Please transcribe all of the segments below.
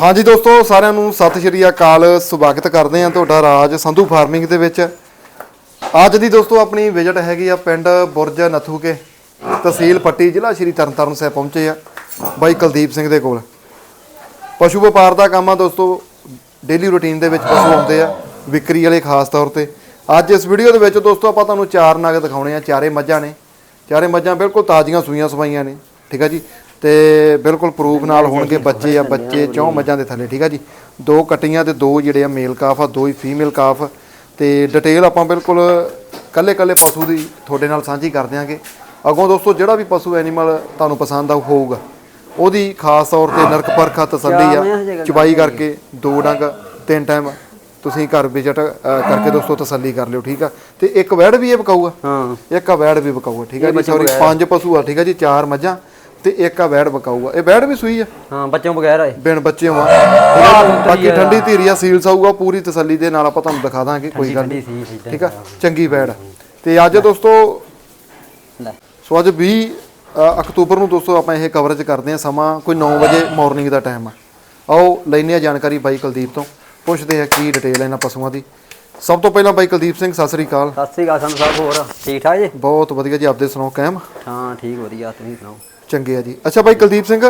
ਹਾਂਜੀ ਦੋਸਤੋ, ਸਾਰਿਆਂ ਨੂੰ ਸਤਿ ਸ਼੍ਰੀ ਅਕਾਲ। ਸਵਾਗਤ ਕਰਦੇ ਹਾਂ ਤੁਹਾਡਾ ਰਾਜ ਸੰਧੂ ਫਾਰਮਿੰਗ ਦੇ ਵਿੱਚ। ਅੱਜ ਦੀ ਦੋਸਤੋ, ਆਪਣੀ ਵਿਜ਼ਿਟ ਹੈਗੀ ਆ ਪਿੰਡ ਬੁਰਜ ਨਥੂਕੇ, ਤਹਿਸੀਲ ਪੱਟੀ, ਜ਼ਿਲ੍ਹਾ ਸ਼੍ਰੀ ਤਰਨਤਾਰਨ ਸਾਹਿਬ ਪਹੁੰਚੇ ਆ ਬਾਈ ਕੁਲਦੀਪ ਸਿੰਘ ਦੇ ਕੋਲ। ਪਸ਼ੂ ਵਪਾਰ ਦਾ ਕੰਮ ਆ ਦੋਸਤੋ ਡੇਲੀ ਰੁਟੀਨ ਦੇ ਵਿੱਚ ਪਸ਼ੂ ਆਉਂਦੇ ਆ, ਵਿਕਰੀ ਵਾਲੇ ਖਾਸ ਤੌਰ ਤੇ। ਅੱਜ ਇਸ ਵੀਡੀਓ ਦੇ ਵਿੱਚ ਦੋਸਤੋ, ਆਪਾਂ ਤੁਹਾਨੂੰ ਚਾਰ ਨਗ ਦਿਖਾਉਣੇ ਆ, ਚਾਰੇ ਮੱਝਾਂ ਨੇ। ਚਾਰੇ ਮੱਝਾਂ ਬਿਲਕੁਲ ਤਾਜ਼ੀਆਂ ਸੂਈਆਂ ਸਵਾਈਆਂ ਨੇ, ਠੀਕ ਆ ਜੀ? ਤੇ ਬਿਲਕੁਲ ਪ੍ਰੂਫ ਨਾਲ ਹੋਣਗੇ ਬੱਚੇ ਆ ਬੱਚੇ ਚੌਂ ਮੱਝਾਂ ਦੇ ਥੱਲੇ ਠੀਕ ਆ ਜੀ? ਦੋ ਕਟੀਆਂ ਤੇ ਦੋ ਜਿਹੜੇ ਆ ਮੇਲ ਕਾਫ ਆ ਦੋ ਹੀ ਫੀਮੇਲ ਕਾਫ ਤੇ ਡਿਟੇਲ ਆਪਾਂ ਬਿਲਕੁਲ ਕੱਲੇ ਕੱਲੇ ਪਸ਼ੂ ਦੀ ਤੁਹਾਡੇ ਨਾਲ ਸਾਂਝੀ ਕਰ ਦਿਆਂਗੇ। ਅੱਗੋਂ ਦੋਸਤੋ ਜਿਹੜਾ ਵੀ ਪਸ਼ੂ ਐਨੀਮਲ ਤੁਹਾਨੂੰ ਪਸੰਦ ਆ ਹੋਊਗਾ ਉਹਦੀ ਖਾਸ ਤੌਰ ਤੇ ਨਰਕ ਪਰਖਾ ਤਸੱਲੀ ਆ ਚਬਾਈ ਕਰਕੇ ਦੋ ਡੰਗ ਤਿੰਨ ਟਾਈਮ ਤੁਸੀਂ ਘਰ ਵਿਜ਼ਿਟ ਕਰਕੇ ਦੋਸਤੋ ਤਸੱਲੀ ਕਰ ਲਿਓ ਠੀਕ ਆ? ਤੇ ਇੱਕ ਵੈੜ ਵੀ ਇਹ ਬਕਾਊਗਾ ਹਾਂ। ਇੱਕ ਆ ਵੈੜ ਵੀ ਬਕਾਊਗਾ ਠੀਕ ਆ ਜੀ? ਸੌਰੀ ਪੰਜ ਪਸ਼ੂ ਆ ਠੀਕ ਆ ਜੀ? ਚਾਰ ਮੱਝਾਂ। ਤੇ ਇੱਕ ਆ ਵੈੜ ਬਕਾਊਗਾ ਇਹ ਵੈੜ ਵੀ ਸੂਈ ਆ? ਹਾਂ ਬੱਚੋਂ ਬਗੈਰ ਆਏ। ਬਿਨ ਬੱਚੇ ਆ? ਬਾਕੀ ਠੰਡੀ ਧੀਰੀ ਆ ਸੀਲ ਸਾਊਗਾ ਪੂਰੀ ਤਸੱਲੀ ਦੇ ਨਾਲ ਆਪਾਂ ਤੁਹਾਨੂੰ ਦਿਖਾ ਦਾਂਗੇ ਕੋਈ ਗੱਲ ਠੰਡੀ ਨਹੀਂ। ਸੀ ਠੀਕ ਆ? ਚੰਗੀ ਵੈੜ ਆ। ਤੇ ਅੱਜ ਦੋਸਤੋ ਲੈ। ਸੋ ਅੱਜ 20 ਅ, ਅਕਤੂਬਰ ਨੂੰ ਦੋਸਤੋ ਆਪਾਂ ਇਹ ਕਵਰੇਜ ਕਰਦੇ ਹਾਂ ਸਮਾਂ ਕੋਈ 9 ਵਜੇ ਮਾਰਨਿੰਗ ਦਾ ਟਾਈਮ ਆ। ਆਓ ਲੈਨੇ ਆ ਜਾਣਕਾਰੀ ਬਾਈ ਕੁਲਦੀਪ ਤੋਂ। ਪੁੱਛਦੇ ਆ ਕੀ ਡਿਟੇਲ ਹੈ ਇਹਨਾਂ ਪਸ਼ੂਆਂ ਦੀ। ਸਭ ਤੋਂ ਪਹਿਲਾਂ ਬਾਈ ਕੁਲਦੀਪ ਸਿੰਘ ਸਤਿ ਸ੍ਰੀ ਅਕਾਲ। ਸਤਿ ਸ੍ਰੀ ਅਕਾਲ ਸਾਨੂੰ ਸਾਹਿਬ ਹੋਰ ਠੀਕ ਠਾਕ ਜੀ? ਬਹੁਤ ਵਧੀਆ ਜੀ ਆਪਦੇ ਸੁਣਾਓ ਕਾਇਮ ਹਾਂ ਠੀਕ ਵਧੀਆ ਤੁਸੀਂ ਸੁਣਾਓ? ਚੰਗੇ ਆ ਜੀ। ਅੱਛਾ ਬਾਈ ਕੁਲਦੀਪ ਸਿੰਘ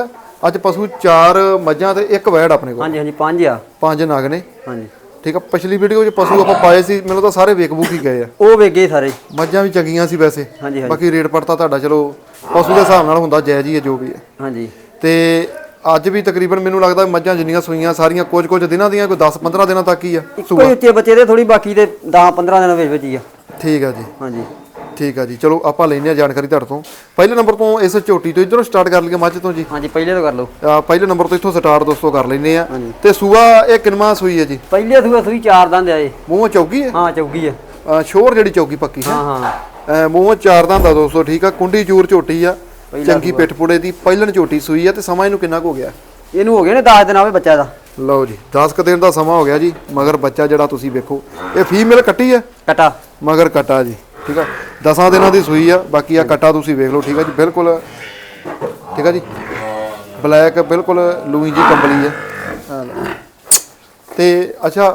ਅੱਜ ਪਸ਼ੂ ਚਾਰ ਮੱਝਾਂ ਤੇ ਇੱਕ ਵੈੜ ਆਪਣੇ ਕੋਲ। ਹਾਂਜੀ ਹਾਂਜੀ ਪੰਜ ਆ। ਪੰਜ ਨਗ ਨੇ। ਹਾਂਜੀ। ਠੀਕ ਆ ਪਿਛਲੀ ਵੀਡੀਓ 'ਚ ਪਸ਼ੂ ਆਪਾਂ ਪਾਏ ਸੀ ਮੈਨੂੰ ਤਾਂ ਸਾਰੇ ਵੇਕ ਬੂਕ ਹੀ ਗਏ ਆ। ਉਹ ਵੇਗੇ ਸਾਰੇ। ਮੱਝਾਂ ਵੀ ਚੰਗੀਆਂ ਸੀ ਵੈਸੇ। ਹਾਂਜੀ ਹਾਂਜੀ। ਬਾਕੀ ਰੇਟ ਪੜਤਾ ਤੁਹਾਡਾ ਚਲੋ ਪਸ਼ੂ ਦੇ ਹਿਸਾਬ ਨਾਲ ਹੁੰਦਾ ਜਾਇਜ਼ ਹੀ ਹੈ ਜੋ ਵੀ ਹੈ ਹਾਂਜੀ। ਤੇ ਅੱਜ ਵੀ ਤਕਰੀਬਨ ਮੈਨੂੰ ਲੱਗਦਾ ਮੱਝਾਂ ਜਿੰਨੀਆਂ ਸੂਈਆਂ ਸਾਰੀਆਂ ਕੁਝ ਕੁਝ ਦਿਨਾਂ ਦੀਆਂ ਕੋਈ 10 15 ਦਿਨਾਂ ਤੱਕ ਹੀ ਆ ਕੋਈ ਉੱਚੇ ਬੱਚੇ ਦੇ ਥੋੜੀ ਬਾਕੀ ਤੇ 10 15 ਦਿਨ ਵਿੱਚ ਵਿੱਚ ਹੀ ਆ। ਠੀਕ ਆ ਜੀ। ਹਾਂਜੀ। ਠੀਕ ਆ ਜੀ। ਚਲੋ ਆਪਾਂ ਲੈਨੇ ਆ ਜਾਣਕਾਰੀ ਤੁਹਾਡੇ ਤੋਂ। ਪਹਿਲੇ ਨੰਬਰ ਤੋਂ ਇਸ ਝੋਟੀ ਤੋਂ ਇਧਰੋਂ ਸਟਾਰਟ ਕਰ ਲਈਏ ਮੱਝ ਤੋਂ ਜੀ। ਹਾਂਜੀ ਪਹਿਲੇ ਤੋਂ ਕਰ ਲਓ। ਅਹ ਪਹਿਲੇ ਨੰਬਰ ਤੋਂ ਇੱਥੋਂ ਸਟਾਰਟ ਦੋਸਤੋ ਕਰ ਲੈਨੇ ਆ ਹਾਂਜੀ। ਤੇ ਸੂਆ ਇਹ ਕਿੰਨਵਾਂ ਸੂਈ ਹੈ ਜੀ? ਪਹਿਲੇ ਸੂਆ ਸੂਈ ਚਾਰ ਦੰਦ ਆਏ ਮੂੰਹੋਂ ਚੌਗੀ ਹੈ? ਹਾਂ ਚੌਗੀ ਆ। ਅਹ ਸ਼ੋਰ ਜਿਹੜੀ ਚੌਗੀ ਪੱਕੀ ਹੈ। ਹਾਂ ਹਾਂ। ਅਹ ਮੂੰਹੋਂ ਚਾਰ ਦੰਦ ਆ ਦੋਸਤੋ ਠੀਕ ਆ। ਕੁੰਡੀ ਚੂਰ ਝੋਟੀ ਆ। ਚੰਗੀ ਪਿੱਠ ਪੁੜੇ ਦੀ ਪਹਿਲਣ ਝੋਟੀ ਸੂਈ ਆ ਤੇ ਸਮਾਂ ਇਹਨੂੰ ਕਿੰਨਾ ਕੁ ਹੋ ਗਿਆ? ਇਹਨੂੰ ਹੋ ਗਏ ਨੇ 10 ਦਿਨ ਆਵੇ ਬੱਚਾ ਦਾ। ਲਓ ਜੀ 10 ਕ ਦਿਨ ਦਾ ਸਮਾਂ ਹੋ ਗਿਆ ਜੀ ਮਗਰ ਬੱਚਾ ਜਿਹੜਾ ਤੁਸੀਂ ਵੇਖੋ। ਇਹ ਫੀਮੇਲ ਕੱਟੀ ਹੈ? ਕਟਾ। ਮਗਰ ਕਟਾ ਜੀ। ਠੀਕ ਆ? ਦਸਾਂ ਦਿਨਾਂ ਦੀ ਸੂਈ ਆ ਬਾਕੀ ਆ ਕਟਾ ਤੁਸੀਂ ਵੇਖ ਲਓ ਠੀਕ ਆ ਜੀ? ਬਿਲਕੁਲ ਠੀਕ ਆ ਜੀ? ਬਲੈਕ ਬਿਲਕੁਲ ਲੂਈ ਜੀ ਕੰਬਲੀ ਆ। ਤੇ ਅੱਛਾ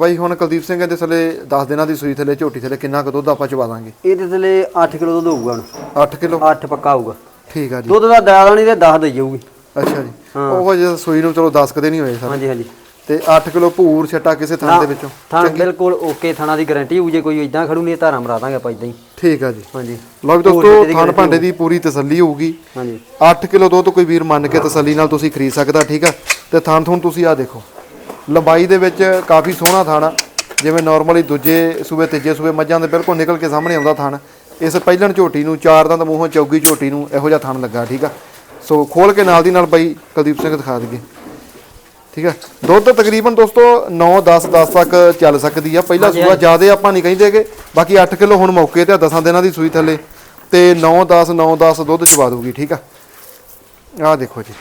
ਬਾਈ ਹੁਣ ਕੁਲਦੀਪ ਸਿੰਘ ਦੇ ਥੱਲੇ 10 ਦਿਨਾਂ ਦੀ ਸੂਈ ਥੱਲੇ ਝੋਟੀ ਥੱਲੇ ਕਿੰਨਾ ਕੁ ਦੁੱਧ ਆਪਾਂ ਚਵਾ ਦਾਂਗੇ? ਇਹਦੇ ਥੱਲੇ 8 ਕਿਲੋ ਦੁੱਧ ਹੋਊਗਾ ਹੁਣ। 8 ਕਿਲੋ? 8 ਪੱਕਾ ਹੋਊਗਾ। ਠੀਕ ਆ ਜੀ। ਦੁੱਧ ਦਾ ਦਾਦਾ ਨਹੀਂ ਤੇ 10 ਦੇਈ ਜਾਊਗੀ। ਅੱਛਾ ਜੀ। ਉਹ ਜੇ ਸੂਈ ਨੂੰ ਚਲੋ 10 ਕਦੇ ਨਹੀਂ ਹੋਏ ਸਰ। ਹਾਂਜੀ ਹਾਂਜੀ। ਤੇ 8 ਕਿਲੋ ਭੂਰ ਛੱਟਾ ਕਿਸੇ ਥਾਂ ਦੇ ਵਿੱਚੋਂ। ਥਾਂ ਬਿਲਕੁਲ ਓਕੇ ਥਾਣਾ ਦੀ ਗਾਰੰਟੀ ਹੋਊ ਜੇ ਕੋਈ ਇਦਾਂ ਖੜੂ ਨਹੀਂ ਧਾਰਾਂ ਮਰਾ ਦਾਂਗੇ ਆਪਾਂ ਇਦਾਂ ਹੀ। ਠੀਕ ਆ ਜੀ। ਹਾਂਜੀ। ਲਓ ਵੀ ਦੋਸਤੋ ਥਣ ਭਾਂਡੇ ਦੀ ਪੂਰੀ ਤਸੱਲੀ ਹੋਊਗੀ। ਹਾਂਜੀ। 8 ਕਿਲੋ ਦੁੱਧ ਕੋਈ ਵੀਰ ਮੰਨ ਕੇ ਤਸੱਲੀ ਨਾਲ ਤੁਸੀਂ ਖਰੀਦ ਸਕਦਾ ਠੀਕ ਆ? ਤੇ ਥਣ ਥਣ ਤੁਸੀਂ ਆ ਦੇਖੋ। ਲੰਬਾਈ ਦੇ ਵਿੱਚ ਕਾਫੀ ਸੋਹਣਾ ਥਣ ਜਿਵੇਂ ਨਾਰਮਲੀ ਦੂਜੇ ਸੂਬੇ ਤੀਜੇ ਸੂਬੇ ਮੱਝਾਂ ਦੇ ਬਿਲਕੁਲ ਨਿਕਲ ਕੇ ਸਾਹਮਣੇ ਆਉਂਦਾ ਥਣ। ਇਸ ਪਹਿਲਣ ਝੋਟੀ ਨੂੰ ਚਾਰ ਦੰਦ ਮੂੰਹੋਂ ਚੌਗੀ ਝੋਟੀ ਨੂੰ ਇਹੋ ਜਿਹਾ ਥਣ ਲੱਗਾ ਠੀਕ ਆ? ਸੋ ਖੋਲ ਕੇ ਨਾਲ ਦੀ ਨਾਲ ਬਾਈ ਕੁਲਦੀਪ ਸਿੰਘ ਦਿਖਾ ਦਈਏ। ਠੀਕ ਆ ਦੁੱਧ ਤਕਰੀਬਨ ਦੋਸਤੋ 9 10 10 ਤੱਕ ਚੱਲ ਸਕਦੀ ਆ। ਪਹਿਲਾ ਸੂਆ ਜ਼ਿਆਦੇ ਆਪਾਂ ਨਹੀਂ ਕਹਿੰਦੇਗੇ ਬਾਕੀ 8 ਕਿਲੋ ਹੁਣ ਮੌਕੇ ਤੇ ਆ 10 ਦਿਨਾਂ ਦੀ ਸੂਈ ਥੱਲੇ। ਤੇ 9 10 9 10 ਦੁੱਧ ਚਵਾ ਦੂਗੀ ਠੀਕ ਆ? ਆਹ ਦੇਖੋ ਜੀ।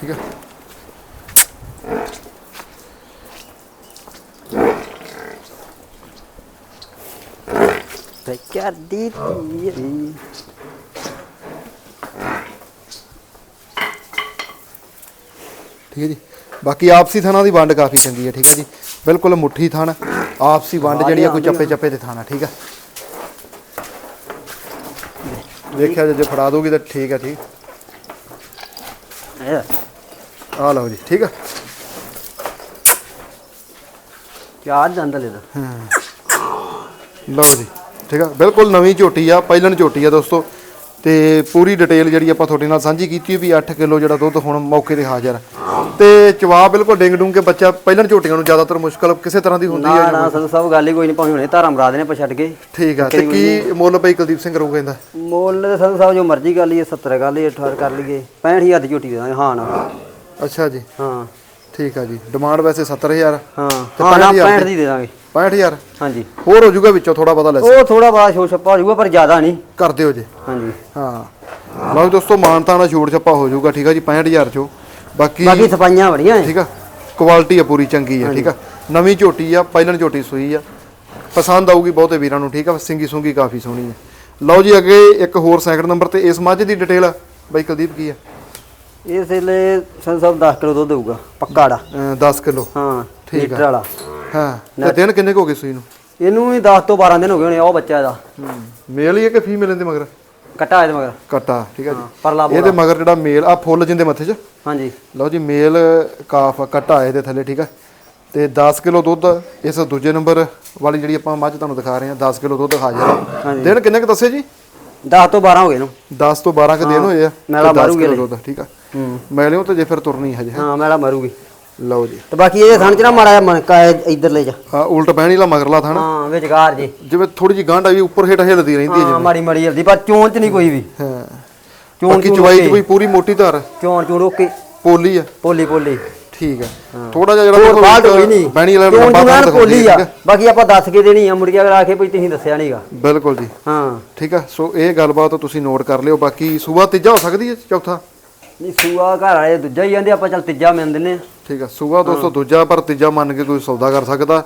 ਠੀਕ ਆ? ਤੇ ਕਰਦੀ ਠੀਕ ਹੈ ਜੀ। ਬਾਕੀ ਆਪਸੀ ਥਾਣਾ ਦੀ ਵੰਡ ਕਾਫੀ ਚੰਗੀ ਹੈ ਠੀਕ ਹੈ ਜੀ। ਬਿਲਕੁਲ ਮੁੱਠੀ ਥਣ ਆਪਸੀ ਵੰਡ ਜਿਹੜੀ ਆ ਕੋਈ ਚੱਪੇ ਚੱਪੇ ਤੇ ਥਾਣਾ ਠੀਕ ਆ। ਦੇਖਿਆ ਜੇ ਜੇ ਫੜਾ ਦੋਗੀ ਤਾਂ ਠੀਕ ਹੈ ਠੀਕ। ਆ ਲਓ ਜੀ ਠੀਕ ਆ। ਚਾਰ ਦੰਦ ਲੈ ਲਓ ਜੀ। ਠੀਕ ਆ? ਬਿਲਕੁਲ ਨਵੀਂ ਝੋਟੀ ਆ ਪਹਿਲਣ ਝੋਟੀ ਆ ਦੋਸਤੋ। ਤੇ ਪੂਰੀ ਡਿਟੇਲ ਜਿਹੜੀ ਆਪਾਂ ਤੁਹਾਡੇ ਨਾਲ ਸਾਂਝੀ ਕੀਤੀ ਵੀ 8 ਕਿਲੋ ਜਿਹੜਾ ਦੁੱਧ ਹੁਣ ਮੌਕੇ ਤੇ ਹਾਜ਼ਰ। ਤੇ ਚਵਾ ਬਿਲਕੁਲ ਡਿੰਗ ਡੂੰਗ ਕੇ ਬੱਚਾ ਪਹਿਲਣ ਝੋਟੀਆਂ ਨੂੰ ਜ਼ਿਆਦਾਤਰ ਮੁਸ਼ਕਲ ਕਿਸੇ ਤਰ੍ਹਾਂ ਦੀ ਹੁੰਦੀ ਨਾ ਹੈ ਨਾ ਸੰਧੂ ਸਾਹਿਬ ਗੱਲ ਹੀ ਕੋਈ ਨਹੀਂ ਭਾਵੇਂ ਹੁਣੇ ਧਾਰਾਂ ਮਰਾ ਦੇਣੇ ਆਪਾਂ ਛੱਡ ਕੇ। ਠੀਕ ਆ ਤੇ ਕੀ ਮੁੱਲ ਪਈ ਕੁਲਦੀਪ ਸਿੰਘ ਰਹੂਗਾ ਇਹਦਾ? ਮੁੱਲ ਤੇ ਸੰਧੂ ਸਾਹਿਬ ਜੋ ਮਰਜ਼ੀ ਕਰ ਲਈਏ 70 ਕਰ ਲਈਏ 18 ਕਰ ਲਈਏ 65000 ਦੀ ਝੋਟੀ ਦੇ ਹਾਂ ਨਾ ਅੱਛਾ ਜੀ। ਹਾਂ। ਠੀਕ ਆ ਜੀ। ਡਿਮਾਂਡ ਵੈਸੇ 70000 ਹਾਂ ਤੇ ਹਾਂ ਨਾ 65 65 ਦੀ ਦੇ ਦਾਂਗੇ। 65000 ਹਾਂਜੀ। ਹੋਰ ਹੋ ਜਾਊਗਾ ਵਿੱਚੋਂ ਥੋੜਾ ਬਹੁਤਾ ਲੈਸ ਉਹ ਥੋੜਾ ਬੜਾ ਛੋਟ ਛੱਪਾ ਹੋ ਜਾਊਗਾ ਪਰ ਜ਼ਿਆਦਾ ਨਹੀਂ। ਕਰ ਦਿਓ ਜੀ। ਹਾਂਜੀ। ਹਾਂ। ਲਓ ਜੀ ਦੋਸਤੋ ਮਾਨਤਾ ਨਾਲ ਛੋੜ ਛੱਪਾ ਹੋ ਜਾਊਗਾ ਠੀਕ ਆ ਜੀ 65000 ਚੋਂ। ਬਾਕੀ ਬਾਕੀ ਸਫਾਈਆਂ ਬੜੀਆਂ ਐ ਠੀਕ ਆ ਕੁਆਲਿਟੀ ਆ ਪੂਰੀ ਚੰਗੀ ਆ ਠੀਕ ਆ। ਨਵੀਂ ਝੋਟੀ ਆ ਪਹਿਲਣ ਝੋਟੀ ਸੂਈ ਆ। ਪਸੰਦ ਆਊਗੀ ਬਹੁਤੇ ਵੀਰਾਂ ਨੂੰ ਠੀਕ ਆ ਸਿੰਗੀ ਸੁੰਗੀ ਕਾਫੀ ਸੋਹਣੀ ਹੈ ਲਓ ਜੀ ਅੱਗੇ ਇੱਕ ਹੋਰ ਸੈਕਿੰਡ ਨੰਬਰ ਤੇ ਇਸ ਮੱਝ ਦੀ ਡਿਟੇਲ ਬਾਈ ਕੁਲਦੀਪ ਕੀ ਹੈ ਇਸ ਵੇਲੇ ਸੰਤ ਸਾਹਿਬ 10 ਕਿਲੋ ਦੁੱਧ ਹੋਊਗਾ ਪੱਕਾ ੜਾ ਅਹ 10 ਕਿਲੋ। ਹਾਂ। ਠੀਕ ਲੀਟਰ ਵਾਲਾ। ਹਾਂ ਤੇ ਦਿਨ ਕਿੰਨੇ ਕੁ ਹੋ ਗਏ ਸੂਈ ਨੂੰ? ਇਹਨੂੰ ਵੀ 10 ਤੋਂ 12 ਦਿਨ ਹੋ ਗਏ ਹੋਣੇ ਉਹ ਬੱਚਾ ਇਹਦਾ ਮੇਲ ਹੀ ਹੈ ਕਿ ਫੀਮੇਲ ਇਹਦੇ ਮਗਰ? ਕੱਟਾ ਇਹਦੇ ਮਗਰ। ਕੱਟਾ ਠੀਕ ਹੈ ਜੀ। ਪਰਲਾ ਬੋਲਾ। ਇਹਦੇ ਮਗਰ ਜਿਹੜਾ ਮੇਲ ਆ ਫੁੱਲ ਜਿੰਦੇ ਮੱਥੇ 'ਚ? ਹਾਂਜੀ। ਲਓ ਜੀ ਮੇਲ ਕਾਫ ਕੱਟਾ ਇਹਦੇ ਥੱਲੇ ਠੀਕ ਹੈ ਤੇ 10 ਕਿਲੋ ਦੁੱਧ ਇਸ ਦੂਜੇ ਨੰਬਰ ਵਾਲੀ ਜਿਹੜੀ ਆਪਾਂ ਮੱਝ ਤੁਹਾਨੂੰ ਦਿਖਾ ਰਹੇ ਹਾਂ 10 ਕਿਲੋ ਦੁੱਧ ਹਾਜ਼ਰ ਹੈ ਹਾਂਜੀ। ਦਿਨ ਕਿੰਨੇ ਕੁ ਦੱਸੇ ਜੀ? 10 ਤੋਂ 12 ਹੋ ਗਏ ਇਹਨੂੰ। 10 ਤੋਂ 12 ਕ ਦਿਨ ਹੋਏ ਆ ਮੈਲਾ ਤੇ 10 ਮਾਰੂਗੀ ਕਿਲੋ ਹਲੇ। ਦੁੱਧ ਠੀਕ ਆ। ਮੈਲਿਓ ਤੇ ਜੇ ਫਿਰ ਤੁਰਨੀ ਹਜੇ ਹਾਂ ਮੈਲਾ ਮਾਰੂਗੀ। ਲਓ ਜੀ। ਤੇ ਬਾਕੀ ਇਹਦੇ ਥਣ ਚ ਨਾ ਮਾੜਾ ਜਿਹਾ ਮਣਕਾ ਹੈ ਇਧਰਲੇ ਚ ਆ ਉਲਟ ਬਹਿਣੀ ਲਾ ਮਗਰਲਾ ਥਾਣਾ। ਹਾਂ ਵਿਚਕਾਰ ਜੀ। ਜਿਵੇਂ ਥੋੜੀ ਜੀ ਗਾਂਢ ਆ ਵੀ ਉੱਪਰ ਹੇਠ ਹਿੱਲਦੀ ਰਹਿੰਦੀ ਹੈ ਹਾਂ ਮਾੜੀ ਮਾੜੀ ਜਲਦੀ ਪਰ ਚੋਣ ਚ ਨਹੀਂ ਕੋਈ ਵੀ। ਹਾਂ। ਚੋਣ ਚੂਣ ਚਵਾਈ। ਕੋਈ ਪੂਰੀ ਮੋਟੀ ਧਾਰ। ਚੋਣ ਚੋਣ ਓਕੇ ਪੋਲੀ ਆ। ਪੋਲੀ ਪੋਲੀ। ਠੀਕ ਆ। ਥੋੜਾ ਜਿਹਾ ਜਿਹੜਾ ਹੋਰ ਦੇਖੋ ਬਾਤ ਹੋਈ ਨਹੀਂ। ਬਹਿਣੀ ਵਾਲਾ ਲੰਬਾ ਥਾਂ ਪੋਲੀ ਆ। ਬਾਕੀ ਆਪਾਂ ਦੱਸ ਕੇ ਦੇਣੀ ਆ ਮੁੜ ਕੇ ਅਗਰ ਆਖੇ ਭਈ ਤੁਸੀਂ ਦੱਸਿਆ ਨਹੀਂਗਾ ਬਿਲਕੁਲ ਜੀ। ਹਾਂ। ਠੀਕ ਆ ਸੋ ਇਹ ਗੱਲਬਾਤ ਤੁਸੀਂ ਨੋਟ ਕਰ ਲਿਓ ਬਾਕੀ ਸੂਬਾ ਤੀਜਾ ਹੋ ਸਕਦੀ ਹੈ ਚੌਥਾ? ਨਹੀਂ ਸੂਆ ਘਰ ਵਾਲੇ ਦੂਜਾ ਹੀ ਜਾਂਦੇ ਆਪਾਂ ਚੱਲ ਤੀਜਾ ਮੰਨ ਦਿੰਨੇ ਆ ਠੀਕ ਆ ਸੂਬਾ ਦੋਸਤੋ ਦੂਜਾ ਪਰ ਤੀਜਾ ਮੰਨ ਕੇ ਕੋਈ ਸੌਦਾ ਕਰ ਸਕਦਾ।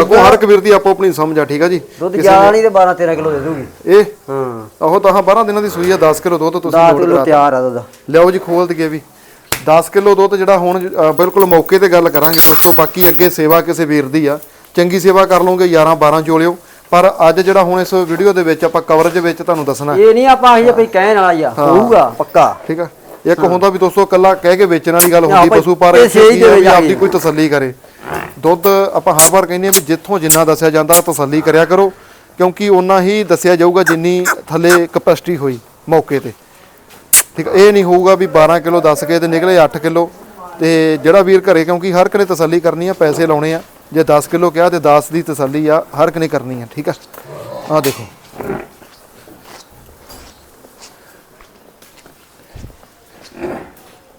ਅੱਗੋਂ ਹਰ ਇੱਕ ਵੀਰ ਦੀ ਆਪੋ ਆਪਣੀ ਸਮਝ ਆ ਠੀਕ ਆ ਜੀ? ਦੁੱਧ ਜ਼ਿਆਦਾ ਨਹੀਂ ਤੇ 12 13 ਕਿਲੋ ਦੇ ਦੂਗੀ ਇਹ? ਹਾਂ। ਉਹ ਤਾਂ 12 ਦਿਨਾਂ ਦੀ ਸੂਈ ਆ 10 ਕਿਲੋ ਦੁੱਧ ਤੁਸੀਂ 10 ਨੋਟ ਕਿਲੋ ਤਿਆਰ ਆ ਦੁੱਧ। ਲਿਆਓ ਜੀ ਖੋਲ ਦਈਏ ਵੀ। 10 ਕਿਲੋ ਦੁੱਧ ਜਿਹੜਾ ਹੁਣ ਬਿਲਕੁਲ ਮੌਕੇ ਤੇ ਗੱਲ ਕਰਾਂਗੇ ਦੋਸਤੋ ਬਾਕੀ ਅੱਗੇ ਸੇਵਾ ਕਿਸੇ ਵੀਰ ਦੀ ਆ। ਚੰਗੀ ਸੇਵਾ ਕਰ ਲਓਗੇ 11 12 ਚੋਲਿਓ ਪਰ ਅੱਜ ਜਿਹੜਾ ਹੁਣ ਇਸ ਵੀਡੀਓ ਦੇ ਵਿੱਚ ਆਪਾਂ ਕਵਰੇਜ ਵਿੱਚ ਤੁਹਾਨੂੰ ਦੱਸਣਾ। ਇਹ ਨਹੀਂ ਆਪਾਂ ਆਹੀ ਭਈ ਕਹਿਣ ਵਾਲਾ ਹੀ ਆ ਹੋਊਗਾ ਪੱਕਾ। ਠੀਕ ਆ। ਇੱਕ ਹੁੰਦਾ ਵੀ ਦੋਸਤੋ ਕੱਲਾ ਕਹਿ ਕੇ ਵੇਚਣ ਵਾਲੀ ਗੱਲ ਹੁੰਦੀ ਪਸ਼ੂ ਪਰ ਆਪਦੀ। ਕੋਈ ਤਸੱਲੀ ਕਰੇ। ਦੁੱਧ ਆਪਾਂ ਹਰ ਵਾਰ ਕਹਿੰਦੇ ਆ ਵੀ ਜਿੱਥੋਂ ਜਿੰਨਾ ਦੱਸਿਆ ਜਾਂਦਾ ਤਸੱਲੀ ਕਰਿਆ ਕਰੋ ਕਿਉਂਕਿ ਓਨਾ ਹੀ ਦੱਸਿਆ ਜਾਊਗਾ ਜਿੰਨੀ ਥੱਲੇ ਕਪੈਸਿਟੀ ਹੋਈ ਮੌਕੇ ਤੇ। ਠੀਕ ਇਹ ਨਹੀਂ ਹੋਊਗਾ ਵੀ 12 ਕਿਲੋ ਦੱਸ ਕੇ ਤੇ ਨਿਕਲੇ 8 ਕਿਲੋ। ਤੇ ਜਿਹੜਾ ਵੀਰ ਘਰੇ ਕਿਉਂਕਿ ਹਰ ਇੱਕ ਨੇ ਤਸੱਲੀ ਕਰਨੀ ਆ ਪੈਸੇ ਲਾਉਣੇ ਆ। ਜੇ 10 ਕਿਲੋ ਕਿਹਾ ਤੇ 10 ਦੀ ਤਸੱਲੀ ਆ ਹਰ ਇੱਕ ਨੇ ਕਰਨੀ ਆ ਠੀਕ ਆ? ਆ ਦੇਖੋ।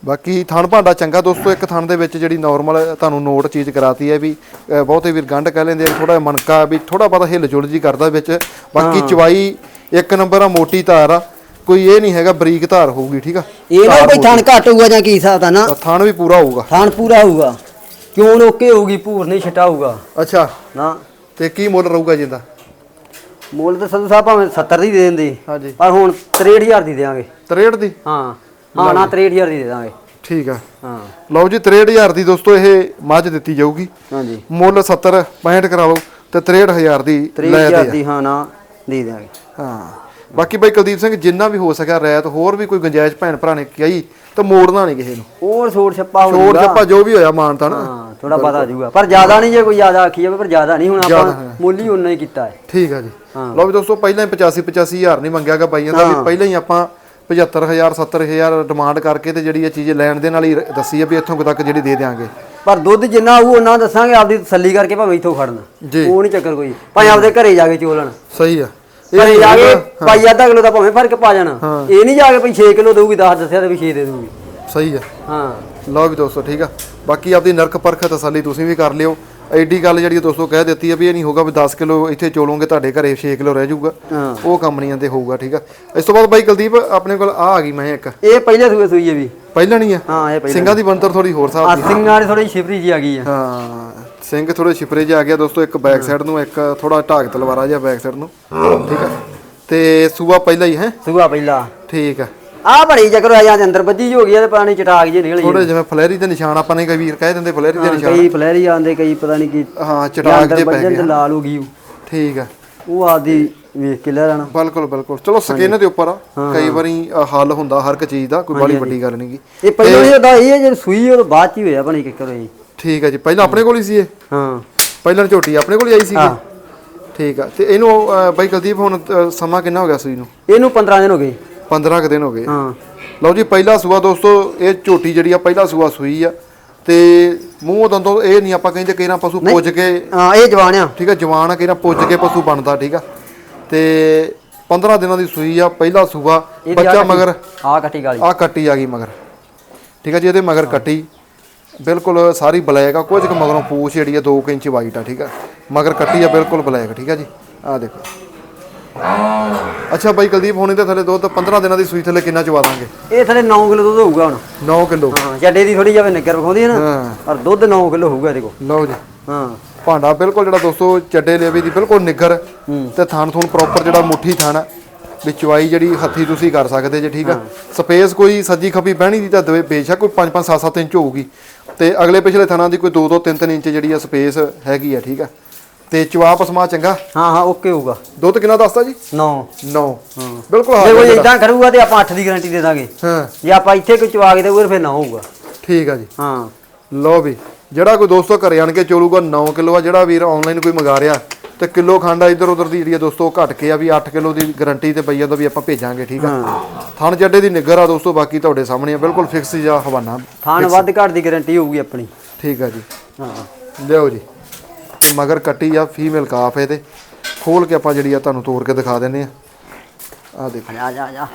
ਬਾਕੀ ਥਣ ਭਾਂਡਾ ਚੰਗਾ ਦੋਸਤੋ ਇੱਕ ਥਣ ਦੇ ਵਿੱਚ ਜਿਹੜੀ ਨਾਰਮਲ ਤੁਹਾਨੂੰ ਨੋਟ ਚੀਜ਼ ਕਰਾਤੀ ਹੈ ਵੀ ਅ, ਬਹੁਤੇ ਵੀਰ ਗੰਢ ਕਹਿ ਲੈਂਦੇ ਆ ਥੋੜਾ ਮਣਕਾ ਵੀ ਥੋੜਾ ਬਹੁਤਾ ਹਿੱਲ ਜੁਲ ਜੀ ਕਰਦਾ ਵਿੱਚ। ਬਾਕੀ ਚਵਾਈ ਇੱਕ ਨੰਬਰ ਆ ਮੋਟੀ ਧਾਰ ਆ। ਕੋਈ ਇਹ ਨਹੀਂ ਹੈਗਾ ਬਰੀਕ ਧਾਰ ਹੋਊਗੀ ਠੀਕ ਆ? ਇਹ ਨਾ ਭਈ ਥਣ। ਘੱਟ ਹੋਊਗਾ ਜਾਂ ਕੀ ਹਿਸਾਬ ਦਾ ਨਾ? ਤਾਂ ਥਣ ਵੀ ਪੂਰਾ ਹੋਊਗਾ। ਥਣ ਪੂਰਾ ਹੋਊਗਾ। ਕਿਉਂ ਓਕੇ ਹੋਊਗੀ ਭੂਰ ਨਹੀਂ ਛਟਾ ਹੋਊਗਾ। ਅੱਛਾ। ਨਾ। ਤੇ ਕੀ ਮੁੱਲ ਰਹੂਗਾ ਜਿੰਦਾ ਮੁੱਲ ਤਾਂ ਸੰਧੂ ਸਾਹਿਬ ਭਾਵੇਂ 70 ਦੀ ਦੇ ਦਿੰਦੇ ਹਾਂਜੀ। ਪਰ ਹੁਣ 63000 ਦੀ ਦੇਵਾਂਗੇ। 63 ਦੀ? ਹਾਂ। ਹਾਂ ਨਾ 63000 ਦੀ ਦੇ ਦਾਂਗੇ। ਠੀਕ ਆ। ਹਾਂ। ਲਓ ਜੀ 63000 ਦੀ ਦੋਸਤੋ ਇਹ ਮੱਝ ਦਿੱਤੀ ਜਾਊਗੀ। ਹਾਂਜੀ। ਮੁੱਲ 70 65 ਕਰਾ ਲਓ ਤੇ 63000 ਦੀ ਲੈ ਦੇ 63000 ਆ। ਦੀ ਹਾਂ ਨਾ ਦੇ ਦਿਆਂਗੇ ਹਾਂ। ਬਾਕੀ ਬਾਈ ਕੁਲਦੀਪ ਸਿੰਘ ਜਿੰਨਾ ਵੀ ਹੋ ਸਕਿਆ ਰੈਤ ਹੋਰ ਵੀ ਕੋਈ ਗੁੰਜਾਇਸ਼ ਭੈਣ ਭਰਾ ਨੇ ਕਹੀ ਤਾਂ ਮੋੜਨਾ ਨਹੀਂ ਕਿਸੇ ਨੂੰ। ਹੋਰ ਛੋੜ ਛੱਪਾ ਹੋ ਛੋੜ ਛੱਪਾ ਜੋ ਵੀ ਹੋਇਆ ਮਾਨਤਾ ਨਾ। ਹਾਂ ਥੋੜਾ ਪਤਾ ਜਾਊਗਾ। ਪਰ ਜ਼ਿਆਦਾ ਨਹੀਂ ਜੇ ਕੋਈ ਜ਼ਿਆਦਾ ਆਖੀ ਜਾਵੇ ਪਰ ਜ਼ਿਆਦਾ ਨਹੀਂ। ਹੁਣ ਆਪਾਂ ਮੁੱਲ ਹੀ ਉਨਾ ਹੀ ਕੀਤਾ ਹੈ। ਠੀਕ ਆ ਜੀ। ਲਓ ਵੀ ਦੋਸਤੋ ਪਹਿਲਾਂ ਹੀ 85 85000 ਨਹੀਂ ਮੰਗਿਆਗਾ ਬਾਈਆਂ ਦਾ ਵੀ। ਪਹਿਲਾਂ ਹੀ ਆਪਾਂ 75000 70000 ਡਿਮਾਂਡ ਕਰਕੇ ਤੇ ਜਿਹੜੀ ਇਹ ਚੀਜ਼ ਲੈਣ ਦੇ ਨਾਲ ਹੀ ਦੱਸੀ ਆ ਵੀ ਇੱਥੋਂ ਤੱਕ ਜਿਹੜੀ ਦੇ ਦੇਾਂਗੇ ਪਰ ਦੁੱਧ ਜਿੰਨਾ ਉਹ ਉਹਨਾਂ ਦੱਸਾਂਗੇ ਆਪਦੀ ਤਸੱਲੀ ਕਰਕੇ ਭਾਵੇਂ ਇੱਥੋਂ ਖੜਨਾ। ਉਹ ਨਹੀਂ ਚੱਕਰ ਕੋਈ। ਭਾਵੇਂ ਆਪਦੇ ਘਰੇ ਜਾ ਕੇ ਚੋਲਣ। ਸਹੀ ਆ। ਘਰੇ ਜਾ ਕੇ ਪਾਈ ਅੱਧਾ ਕਿਲੋ ਦਾ ਭਾਵੇਂ ਫ਼ਰਕ ਪਾ ਜਾਣਾ। ਇਹ ਨਹੀਂ ਜਾ ਕੇ ਭਈ 6 ਕਿਲੋ ਦੇਊਗੀ 10 ਦੱਸਿਆ ਤੇ ਵੀ 6 ਦੇ ਦਊਗੀ। ਸਹੀ ਆ। ਹਾਂ। ਲਓ ਵੀ ਦੋਸਤੋ ਠੀਕ ਆ। ਬਾਕੀ ਆਪਦੀ ਨਰਕ ਪਰਖ ਤਸੱਲੀ ਤੁਸੀਂ ਵੀ ਕਰ ਲਿਓ। ਐਡੀ ਗੱਲ ਜਿਹੜੀ ਦੋਸਤੋ ਕਹਿ ਦਿੱਤੀ ਆ ਵੀ ਇਹ ਨਹੀਂ ਹੋਗਾ ਵੀ 10 ਕਿਲੋ ਇੱਥੇ ਚੋਲੋਗੇ ਤੁਹਾਡੇ ਘਰੇ 6 ਕਿਲੋ ਰਹਿ ਜਾਊਗਾ। ਹਾਂ। ਉਹ ਕੰਪਨੀਆਂ ਤੇ ਹੋਊਗਾ ਠੀਕ ਆ। ਇਸ ਤੋਂ ਬਾਅਦ ਬਾਈ ਕੁਲਦੀਪ ਆਪਣੇ ਕੋਲ ਆ ਆ ਗਈ ਮੈਂ ਇੱਕ। ਇਹ ਪਹਿਲੇ ਸੂਏ ਸੂਈ ਹੈ ਵੀ। ਪਹਿਲਾਂ ਨਹੀਂ ਆ? ਹਾਂ ਇਹ ਪਹਿਲੇ ਸਿੰਘਾਂ ਦੀ ਬੰਤਰ ਥੋੜੀ ਹੋਰ ਹਿਸਾਬ ਆ ਸਿੰਘਾਂ ਦੀ ਥੋੜੀ ਛਿਪਰੀ ਜੀ ਆ ਗਈ ਆ। ਹਾਂ ਸਿੰਘ ਥੋੜੇ ਛਿਪਰੇ ਜਿਹਾ ਆ ਗਿਆ ਦੋਸਤੋ ਇੱਕ ਬੈਕ ਸਾਈਡ ਨੂੰ ਇੱਕ ਥੋੜਾ ਢਾਕ ਤਲਵਾਰਾ ਜਿਹਾ ਬੈਕ ਸਾਈਡ ਨੂੰ। ਠੀਕ ਆ। ਤੇ ਸੂਆ ਪਹਿਲਾਂ ਹੀ ਹੈ? ਸੂਆ ਪਹਿਲਾ। ਠੀਕ ਆ। ਆ ਬੜੀ ਚੱਕਰ ਆ ਜਾਂ ਅੰਦਰ ਬੱਜੀ ਜੀ ਹੋ ਗਈ ਆ ਤੇ ਪਾਣੀ ਚਟਾਕ ਜੇ ਨਿਕਲ ਥੋੜੇ ਜਿਵੇਂ ਫਲੈਰੀ ਦੇ ਨਿਸ਼ਾਨ ਆਪਾਂ ਨੇ ਕਈ ਵੀਰ ਕਹਿ ਦਿੰਦੇ ਫਲੈਰੀ ਦੇ ਨਿਸ਼ਾਨ। ਕਈ ਫਲੈਰੀ ਆਂਦੇ ਕਈ ਪਤਾ ਨਹੀਂ ਕੀ। ਹਾਂ ਚਟਾਕ ਜੇ ਪੈ ਗਏ ਤੇ ਲਾਲ ਹੋ ਗਈ ਉਹ। ਠੀਕ ਆ। ਉਹ ਆਦੀ ਵੇਖ ਕੇ ਲੈ ਲੈਣਾ। ਬਿਲਕੁਲ ਬਿਲਕੁਲ। ਚਲੋ ਸਕਿਨ ਦੇ ਉੱਪਰ ਆ। ਕਈ ਵਾਰੀ ਅ, ਹੱਲ ਹੁੰਦਾ ਹਰ ਇੱਕ ਚੀਜ਼ ਦਾ ਕੋਈ ਬੜੀ ਵੱਡੀ ਗੱਲ ਨਹੀਂਗੀ ਇਹ ਪਹਿਲਾਂ ਨਹੀਂ ਉਹਦਾ ਇਹ ਜੇ ਸੂਈ ਉਹ ਤੋਂ ਬਾਅਦ ਚ ਹੀ ਹੋਇਆ ਬਣੀ ਕਿੱਕਰ ਹੋਈ ਠੀਕ ਆ ਜੀ। ਪਹਿਲਾਂ ਆਪਣੇ ਕੋਲ ਹੀ ਸੀ ਇਹ? ਹਾਂ। ਪਹਿਲਾਂ ਝੋਟੀ ਆਪਣੇ ਕੋਲ ਹੀ ਆਈ ਸੀ ਹਾਂ। ਠੀਕ ਆ। ਤੇ ਇਹਨੂੰ ਅ, ਬਾਈ ਕੁਲਦੀਪ ਹੁਣ ਅ, ਸਮਾਂ ਕਿੰਨਾ ਹੋ ਗਿਆ ਸੂਈ ਨੂੰ? ਇਹਨੂੰ 15 ਦਿਨ ਹੋ ਗਏ। 15 ਕੁ ਦਿਨ ਹੋ ਗਏ। ਹਾਂ। ਲਓ ਜੀ ਪਹਿਲਾ ਸੂਆ ਦੋਸਤੋ ਇਹ ਝੋਟੀ ਜਿਹੜੀ ਆ ਪਹਿਲਾ ਸੂਆ ਸੂਈ ਆ। ਤੇ ਮੂੰਹ ਦੰਦੋਂ ਇਹ ਨਹੀਂ ਆਪਾਂ ਕਹਿੰਦੇ ਕਿਹੜਾ ਪਸ਼ੂ ਪੁੱਜ ਕੇ ਹਾਂ ਇਹ ਜਵਾਨ ਆ। ਠੀਕ ਆ ਜਵਾਨ ਆ ਕਿਹੜਾ ਪੁੱਜ ਕੇ ਪਸ਼ੂ ਬਣਦਾ ਠੀਕ ਆ। ਤੇ 15 ਦਿਨਾਂ ਦੀ ਸੂਈ ਆ ਪਹਿਲਾ ਸੂਆ। ਬੱਚਾ ਮਗਰ ਆ ਕੱਟੀ ਗਾਲੀ। ਆ ਕੱਟੀ ਆ ਗਈ ਮਗਰ। ਠੀਕ ਆ ਜੀ ਇਹਦੇ ਮਗਰ ਕੱਟੀ। ਬਿਲਕੁਲ ਸਾਰੀ ਬਲੈਕ ਆ ਕੁਝ ਕੁ ਮਗਰੋਂ ਪੂਛ ਜਿਹੜੀ ਆ 2 ਇੰਚ ਵਾਈਟ ਆ ਠੀਕ ਆ। ਮਗਰ ਕੱਟੀ ਆ ਬਿਲਕੁਲ ਬਲੈਕ ਠੀਕ ਆ ਜੀ। ਆ ਦੇਖੋ। ਅੱਛਾ ਬਾਈ ਕੁਲਦੀਪ ਹੁਣ ਇਹਦੇ ਥੱਲੇ ਦੁੱਧ 15 ਦਿਨਾਂ ਦੀ ਸੂਈ ਥੱਲੇ ਕਿੰਨਾ ਚਵਾ ਦਾਂਗੇ? ਇਹ ਥਲੇ 9 ਕਿਲੋ ਦੁੱਧ ਹੋਊਗਾ ਹੁਣ। 9 ਕਿਲੋ। ਹਾਂ ਜੱਡੇ ਦੀ ਥੋੜੀ ਜਿਹਾ ਨਿੱਗਰ ਵਿਖਾਉਂਦੀ ਹੈ ਨਾ ਹਾਂ। ਪਰ ਦੁੱਧ 9 ਕਿਲੋ ਹੋਊਗਾ ਇਹਦੇ ਕੋਲ। ਲਓ ਜੀ। ਹਾਂ। ਭਾਂਡਾ ਬਿਲਕੁਲ ਜਿਹੜਾ ਦੋਸਤੋ ਚੱਡੇ ਲੇਵੇ ਦੀ ਬਿਲਕੁਲ ਨਿੱਗਰ ਤੇ ਥਣ ਥੁਣ ਪ੍ਰੋਪਰ ਜਿਹੜਾ ਮੁੱਠੀ ਥਣ ਹੈ ਵੀ ਚਵਾਈ ਜਿਹੜੀ ਹੱਥੀ ਤੁਸੀਂ ਕਰ ਸਕਦੇ ਜੇ ਠੀਕ ਆ? ਸਪੇਸ ਕੋਈ ਸੱਜੀ ਖੱਬੀ ਬਹਿਣੀ ਦੀ ਤਾਂ ਦਵੇ ਬੇਸ਼ੱਕ ਕੋਈ 5 5 7 7 ਇੰਚ ਹੋਊਗੀ। ਤੇ ਅਗਲੇ ਪਿਛਲੇ ਥਣਾਂ ਦੀ ਕੋਈ 2 2 3 3 ਇੰਚ ਜਿਹੜੀ ਆ ਸਪੇਸ ਹੈਗੀ ਆ ਠੀਕ ਆ? ਤੇ ਚਵਾ ਪਸਮਾ ਚੰਗਾ? ਹਾਂ ਹਾਂ ਓਕੇ ਹੋਊਗਾ। ਦੁੱਧ ਕਿੰਨਾ ਦੱਸਦਾ ਜੀ? 9 9 ਬਿਲਕੁਲ ਜੇ ਕੋਈ ਹਾਜ਼ਰ ਇਦਾਂ ਕਰੂਗਾ ਤੇ ਆਪਾਂ 8 ਦੀ ਗਾਰੰਟੀ ਦੇ ਦਾਂਗੇ। ਹਾਂ। ਜੇ ਆਪਾਂ ਇੱਥੇ ਕੋਈ ਚਵਾ ਕੇ ਦੇਊਗਾ ਫਿਰ ਨਾ ਹੋਊਗਾ। ਠੀਕ ਆ ਜੀ। ਹਾਂ। ਲਓ ਵੀ ਜਿਹੜਾ ਕੋਈ ਦੋਸਤੋ ਘਰੇ ਆਣ ਕੇ ਚੋਲੂਗਾ 9 ਕਿਲੋ ਆ ਜਿਹੜਾ ਵੀਰ ਆਨਲਾਈਨ ਕੋਈ ਮੰਗਾ ਰਿਹਾ ਤੇ ਕਿਲੋ ਖੰਡ ਇਧਰ ਉਧਰ ਦੀ ਜਿਹੜੀ ਆ ਦੋਸਤੋ ਘਟ ਕੇ ਆ ਵੀ 8 ਕਿਲੋ ਦੀ ਗਾਰੰਟੀ ਤੇ ਪਈਆ ਤੋਂ ਵੀ ਆਪਾਂ ਭੇਜਾਂਗੇ ਠੀਕ ਆ? ਥਣ ਜੱਡੇ ਦੀ ਨਿੱਗਰ ਆ ਦੋਸਤੋ ਬਾਕੀ ਤੁਹਾਡੇ ਸਾਹਮਣੇ ਆ ਬਿਲਕੁਲ ਫਿਕਸ ਜਾਂ ਹਵਾਨਾ। ਥਾਣ ਵੱਧ ਘੱਟ ਦੀ ਗਾਰੰਟੀ ਹੋਊਗੀ ਆਪਣੀ। ਠੀਕ ਆ ਜੀ। ਹਾਂ। ਲਿਓ ਜੀ। ਮਗਰ ਕੱਟੀ ਆ ਫੀਮੇਲ ਕਾਫ ਇਹਦੇ। ਖੋਲ ਕੇ ਆਪਾਂ ਜਿਹੜੀ ਆ ਤੁਹਾਨੂੰ ਤੋੜ ਕੇ ਦਿਖਾ ਦਿੰਦੇ ਆ। ਆ ਦੇਖੋ। ਆ ਜਾ ਆ ਜਾ।